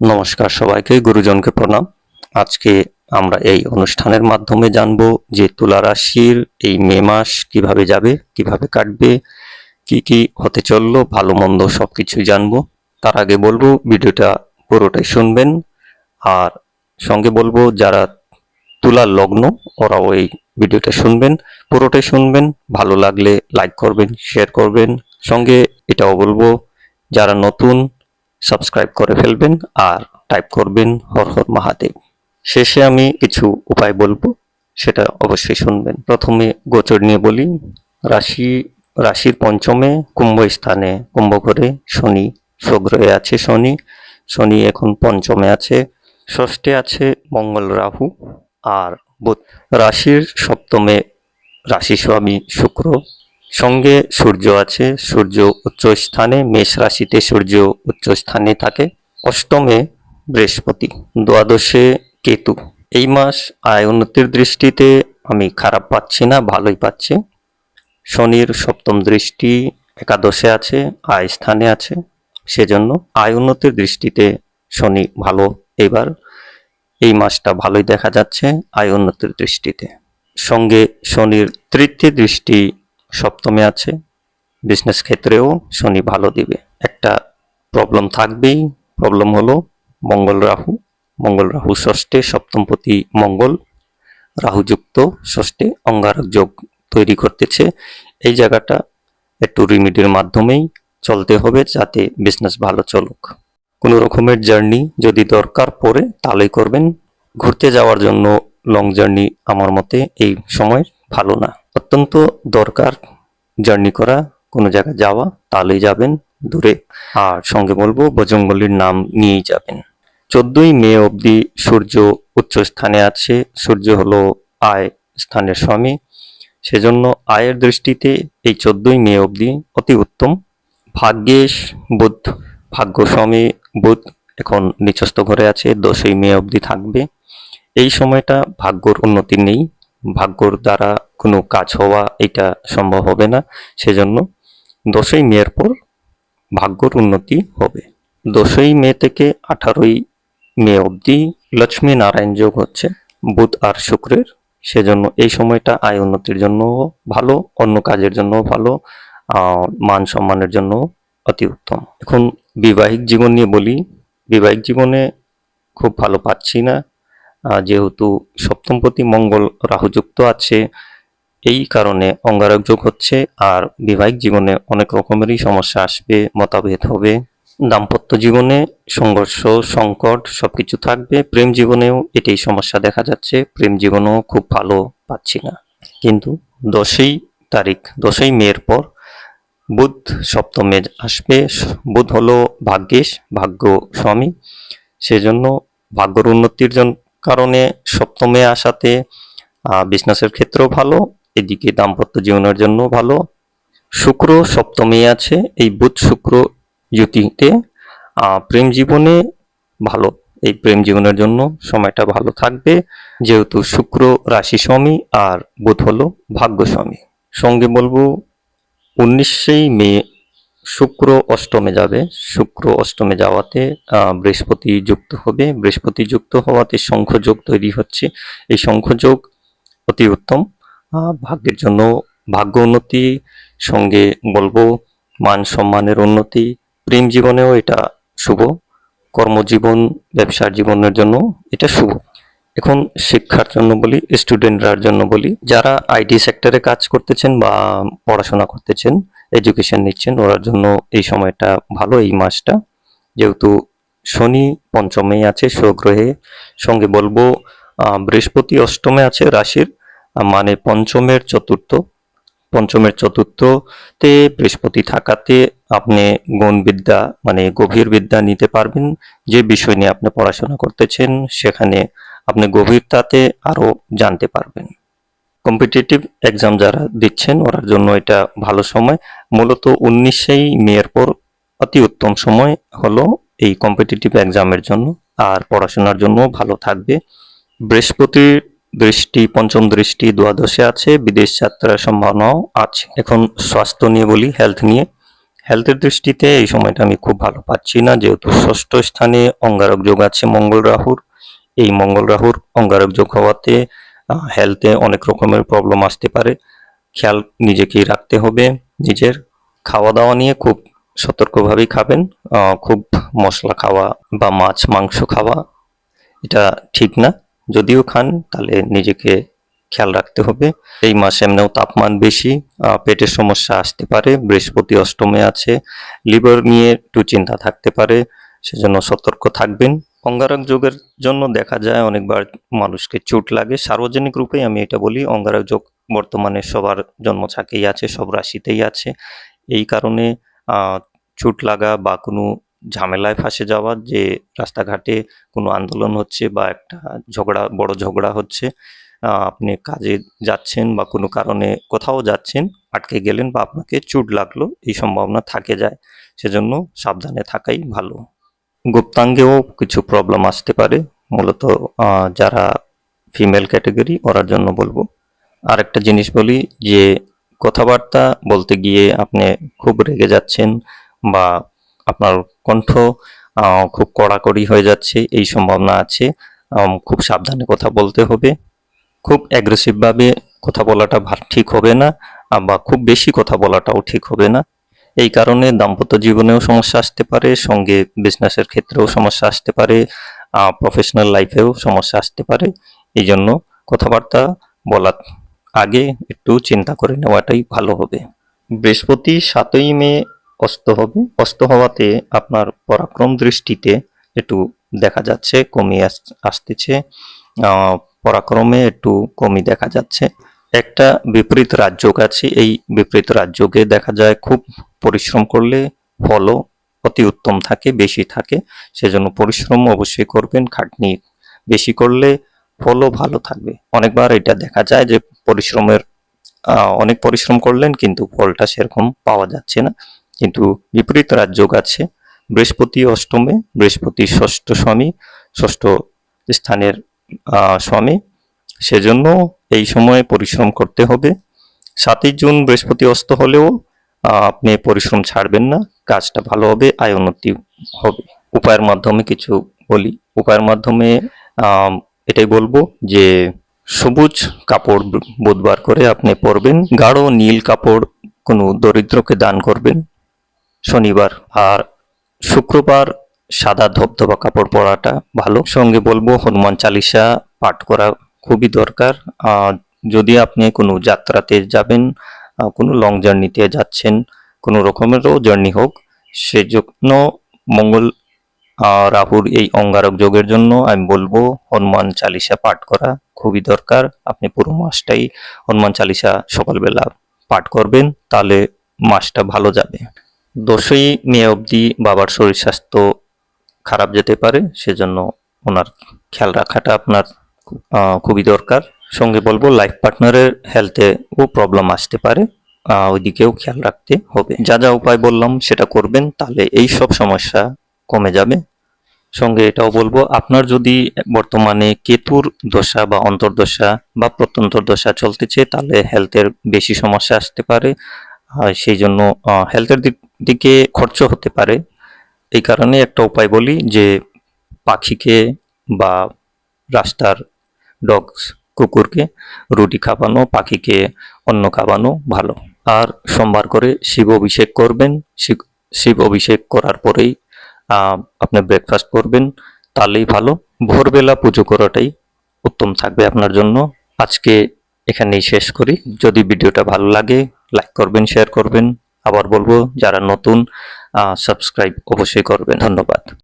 নমস্কার সবাইকে, গুরুজনকে প্রণাম। আজকে আমরা এই অনুষ্ঠানের মাধ্যমে জানব যে তুলা রাশির এই মে মাস কীভাবে যাবে, কীভাবে কাটবে, কি কি হতে চলল, ভালো মন্দ সবকিছুই জানব। তার আগে বলব, ভিডিওটা পুরোটাই শুনবেন। আর সঙ্গে বলব, যারা তুলার লগ্ন, ওরাও এই ভিডিওটা শুনবেন, পুরোটাই শুনবেন। ভালো লাগলে লাইক করবেন, শেয়ার করবেন। সঙ্গে এটাও বলব, যারা নতুন সাবস্ক্রাইব করে ফেলবেন আর টাইপ করবেন হর হর মহাদেব। শেষে আমি কিছু উপায় বলব, সেটা অবশ্যই শুনবেন। প্রথমে গোচর নিয়ে বলি, রাশি, রাশির পঞ্চমে কুম্ভ স্থানে কুম্ভ ঘরে শনি সগ্রহে আছে শনি শনি এখন পঞ্চমে আছে, ষষ্ঠে আছে মঙ্গল রাহু আর বুধ। রাশির সপ্তমে রাশি স্বামী শুক্র সঙ্গে সূর্য আছে, সূর্য উচ্চ স্থানে, মেষ রাশিতে সূর্য উচ্চ স্থানে থাকে। অষ্টমে বৃহস্পতি, দ্বাদশে কেতু। এই মাস আয় উন্নতির দৃষ্টিতে আমি খারাপ পাচ্ছি না, ভালোই পাচ্ছি। শনির সপ্তম দৃষ্টি একাদশে আছে, আয় স্থানে আছে। সেজন্য আয় উন্নতির দৃষ্টিতে শনি ভালো। এবার এই মাসটা ভালোই দেখা যাচ্ছে আয় উন্নতির দৃষ্টিতে। সঙ্গে শনির তৃতীয় দৃষ্টি সপ্তমে আছে। বিজনেস ক্ষেত্রেও শনি ভালো দিবে। একটা প্রবলেম থাকবেই। প্রবলেম হলো মঙ্গল রাহু। মঙ্গল রাহু ষষ্ঠে সপ্তমপতি মঙ্গল। রাহুযুক্ত ষষ্ঠে অঙ্গারক যোগ তৈরি করতেছে। এই জায়গাটা একটু রিমিডির মাধ্যমেই চলতে হবে যাতে বিজনেস ভালো চলুক। কোনো রকমের জার্নি যদি দরকার পড়ে তাহলেই করবেন। ঘুরতে যাওয়ার জন্য লং জার্নি আমার মতে এই সময় ভালো না। অত্যন্ত দরকার জার্নি করা, কোনো জায়গায় যাওয়া, তাহলেই যাবেন দূরে। আর সঙ্গে বলব বজরংবলীর নাম নিয়েই যাবেন। চোদ্দই মে অবধি সূর্য উচ্চ স্থানে আছে। সূর্য হলো আয় স্থানের স্বামী। সেজন্য আয়ের দৃষ্টিতে এই চোদ্দই মে অবধি অতি উত্তম। ভাগ্যেশ বুধ, ভাগ্য স্বামী বুধ এখন নিচস্থ ঘরে আছে। দশই মে অবধি থাকবে। এই সময়টা ভাগ্যর উন্নতি নেই। ভাগ্যর দ্বারা কোনো কাজ হওয়া এটা সম্ভব হবে না। সেজন্য দশই মের পর ভাগ্যর উন্নতি হবে। দশই মে থেকে আঠারোই মে অবধি লক্ষ্মী নারায়ণ যোগ হচ্ছে, বুধ আর শুক্রের। সেজন্য এই সময়টা আয় উন্নতির জন্য ভালো, অন্য কাজের জন্য ভালো মান সম্মানের জন্য অতি উত্তম। এখন বিবাহিক জীবন নিয়ে বলি, বিবাহিক জীবনে খুব ভালো পাচ্ছি না। যেহেতু সপ্তমপতি মঙ্গল রাহুযুক্ত আছে এই কারণে অঙ্গারক যোগ হচ্ছে আর বিবাহিক জীবনে অনেক রকমেরই সমস্যা আসবে, মতভেদ হবে। দাম্পত্য জীবনে সংঘর্ষ, সংকট সবকিছু থাকবে। প্রেম জীবনেও এটাই সমস্যা দেখা যাচ্ছে। প্রেম জীবনেও খুব ভালো পাচ্ছি না। কিন্তু দশই তারিখ, দশই মের পর বুধ সপ্তমে আসবে। বুধ হলো ভাগ্যেশ, ভাগ্য স্বামী। সেজন্য ভাগ্যর উন্নতির জন, কারণে সপ্তমে আসাতে বিজনেসের ক্ষেত্রেও ভালো। এদিকে দাম্পত্য জীবনের জন্য ভালো। শুক্র সপ্তমে আছে, এই বুধ শুক্র জ্যোতিতে প্রেম জীবনে ভালো। এই প্রেম জীবনের জন্য সময়টা ভালো থাকবে। যেহেতু শুক্র রাশি স্বামী আর বুধ হলো ভাগ্য স্বামী। সঙ্গে বলব উনিশে মে শুক্র অষ্টমে যাবে। শুক্র অষ্টমে যাওয়াতে বৃহস্পতি যুক্ত হবে। বৃহস্পতি যুক্ত হওয়াতে শঙ্খযোগ তৈরি হচ্ছে। এই শঙ্খযোগ অতি উত্তম। ভাগ্যের জন্য ভাগ্য উন্নতি, সঙ্গে বলব মান সম্মানের উন্নতি, প্রেম জীবনেও এটা শুভ, কর্মজীবন, ব্যবসার জীবনের জন্য এটা শুভ। এখন শিক্ষার জন্য বলি স্টুডেন্টরার জন্য বলি, যারা আইটি সেক্টরে কাজ করতেছেন বা পড়াশোনা করতেছেন এডুকেশন নিচ্ছেন ওরার জন্য এই সময়টা ভালো, এই মাসটা। যেহেতু শনি পঞ্চমে আছে স্বগ্রহে সঙ্গে বলব বৃহস্পতি অষ্টমে আছে রাশির মানে পঞ্চমের চতুর্থ, পঞ্চমের চতুর্থতে বৃহস্পতি থাকাতে আপনি গণবিদ্যা মানে গভীর বিদ্যা নিতে পারবেন। যে বিষয় নিয়ে আপনি পড়াশোনা করতেছেন, সেখানে আপনি গভীরতাতে আরও জানতে পারবেন। কম্পিটিটিভ এক্সাম যারা দিচ্ছেন ওরার জন্য এটা ভালো সময়। মূলত উনিশেই মেয়ের পর অতি উত্তম সময় হলো এই কম্পিটিটিভ এক্সামের জন্য। আর পড়াশোনার জন্য ভালো থাকবে। বৃহস্পতির দৃষ্টি, পঞ্চম দৃষ্টি দ্বাদশে আছে, বিদেশ যাত্রার সম্ভাবনাও আছে। এখন স্বাস্থ্য নিয়ে বলি হেলথ নিয়ে। হেলথের দৃষ্টিতে এই সময়টা আমি খুব ভালো পাচ্ছি না, যেহেতু ষষ্ঠ স্থানে অঙ্গারক যোগ আছে মঙ্গল রাহুর। এই মঙ্গল রাহুর অঙ্গারক যোগ হওয়াতে হেলথে অনেক রকমের প্রবলেম আসতে পারে। খেয়াল নিজেকেই রাখতে হবে নিজের। খাওয়া দাওয়া নিয়ে খুব সতর্কভাবেই খাবেন। খুব মশলা খাওয়া বা মাছ, মাংস খাওয়া, এটা ঠিক না। যদিও খান, তাহলে নিজেকে খেয়াল রাখতে হবে। এই মাসে এমনিও তাপমান বেশি পেটের সমস্যা আসতে পারে, বৃহস্পতি অষ্টমে আছে, লিভার নিয়ে একটু চিন্তা থাকতে পারে, সেজন্য সতর্ক থাকবেন। অঙ্গারক যোগের জন্য দেখা যায় অনেকবার মানুষকে চোট লাগে, সার্বজনিক রূপেই আমি এটা বলি, অঙ্গারক যোগ বর্তমানে সবার জন্মছাকেই আছে, সব রাশিতেই আছে। এই কারণে চোট লাগা বা কোনো ঝামেলায় ফাঁসে যাওয়া, যে রাস্তাঘাটে কোনো আন্দোলন হচ্ছে বা একটা ঝগড়া, বড় ঝগড়া হচ্ছে আপনি কাজে যাচ্ছেন বা কোনো কারণে কোথাও যাচ্ছেন, আটকে গেলেন বা আপনাকে চোট লাগল, এই সম্ভাবনা থাকে যায়। সেজন্য সাবধানে থাকাই ভালো। গুপ্তাঙ্গেও কিছু প্রবলেম আসতে পারে, মূলত যারা ফিমেল ক্যাটাগরি ওরার জন্য বলব। আরেকটা জিনিস বলি যে, কথাবার্তা বলতে গিয়ে আপনি খুব রেগে যাচ্ছেন বা আপনার কণ্ঠ খুব কড়াকড়ি হয়ে যাচ্ছে, এই সম্ভাবনা আছে। খুব সাবধানে কথা বলতে হবে। খুব অ্যাগ্রেসিভভাবে কথা বলাটা ঠিক হবে না, বা খুব বেশি কথা বলাটাও ঠিক হবে না। এই কারণে দাম্পত্য জীবনেও সমস্যা আসতে পারে, সঙ্গে বিজনেসের ক্ষেত্রেও সমস্যা আসতে পারে প্রফেশনাল লাইফেও সমস্যা আসতে পারে। এই জন্য কথাবার্তা বলার আগে একটু চিন্তা করে নেওয়াটাই ভালো হবে। বৃহস্পতি সাতই মে অস্ত হবে। অস্ত হওয়াতে আপনার পরাক্রম দৃষ্টিতে একটু দেখা যাচ্ছে, কমিয়ে আস- আসতেছে। পরাক্রমে একটু কমই দেখা যাচ্ছে। একটা বিপরীত রাজযোগ আছে। এই বিপরীত রাজযোগে দেখা যায় খুব পরিশ্রম করলে ফলও অতি উত্তম থাকে, বেশি থাকে। সেজন্য পরিশ্রম অবশ্যই করবেন, খাটনি বেশি করলে ফলও ভালো থাকবে। অনেকবার এটা দেখা যায় যে পরিশ্রমের অনেক পরিশ্রম করলেন কিন্তু ফলটা সেরকম পাওয়া যাচ্ছে না। কিন্তু বিপরীত রাজযোগ আছে। বৃহস্পতি অষ্টমে, বৃহস্পতি ষষ্ঠ স্বামী ষষ্ঠ স্থানের স্বামী সেজন্য এই সময়ে পরিশ্রম করতে হবে। সাতই জুন বৃহস্পতি অস্ত হলেও আপনি পরিশ্রম ছাড়বেন না। কাজটা ভালো হবে, আয় উন্নতি হবে। উপায়ের মাধ্যমে কিছু বলি। উপায়ের মাধ্যমে এটাই বলব যে, সবুজ কাপড় বুধবার করে আপনি পরবেন। গাঢ় নীল কাপড় কোনো দরিদ্রকে দান করবেন। শনিবার আর শুক্রবার সাদা ধবধবা কাপড় পরাটা ভালো। সঙ্গে বলব হনুমান চালিসা পাঠ করা খুবই দরকার। যদি আপনি কোনো যাত্রাতে যাবেন কোনো লং জার্নিতে যাচ্ছেন, কোনো রকমেরও জার্নি হোক, সেজন্য মঙ্গল রাহুর এই অঙ্গারক যোগের জন্য আমি বলব হনুমান চালিসা পাঠ করা খুবই দরকার। আপনি পুরো মাসটাই হনুমান চালিসা সকালবেলা পাঠ করবেন, তাহলে মাসটা ভালো যাবে। দশই মে অবধি বাবার শরীর স্বাস্থ্য খারাপ যেতে পারে, সেজন্য ওনার খেয়াল রাখাটা আপনার খুবই দরকার। সঙ্গে বলব লাইফ পার্টনারের হেলথে ও প্রবলেম আসতে পারে ওইদিকেও খেয়াল রাখতে হবে। যা যা উপায় বললাম সেটা করবেন, তাহলে এই সব সমস্যা কমে যাবে। সঙ্গে এটাও বলব, আপনার যদি বর্তমানে কেতুর দশা বা অন্তর্দশা বা প্রত্যন্তর দশা চলতেছে, তাহলে হেলথের বেশি সমস্যা আসতে পারে। সেই জন্য হেলথের দিক দিকে খরচ হতে পারে। এই কারণে একটা উপায় বলি যে, পাখিকে বা রাস্তার ডগস কুকুরকে রুটি খাওয়ানো, পাখিকে অন্ন খাওয়ানো ভালো। আর সোমবার করে শিব অভিষেক করবেন। শিব- অভিষেক করার পরেই আপনি ব্রেকফাস্ট করবেন। তাহলেই ভালো। ভোরবেলা পুজো করাটাই উত্তম থাকবে আপনার জন্য। আজকে এখানেই শেষ করি। যদি ভিডিওটা ভালো লাগে লাইক করবেন শেয়ার করবেন। আবার বলব যারা নতুন সাবস্ক্রাইব অবশ্যই করবেন। ধন্যবাদ।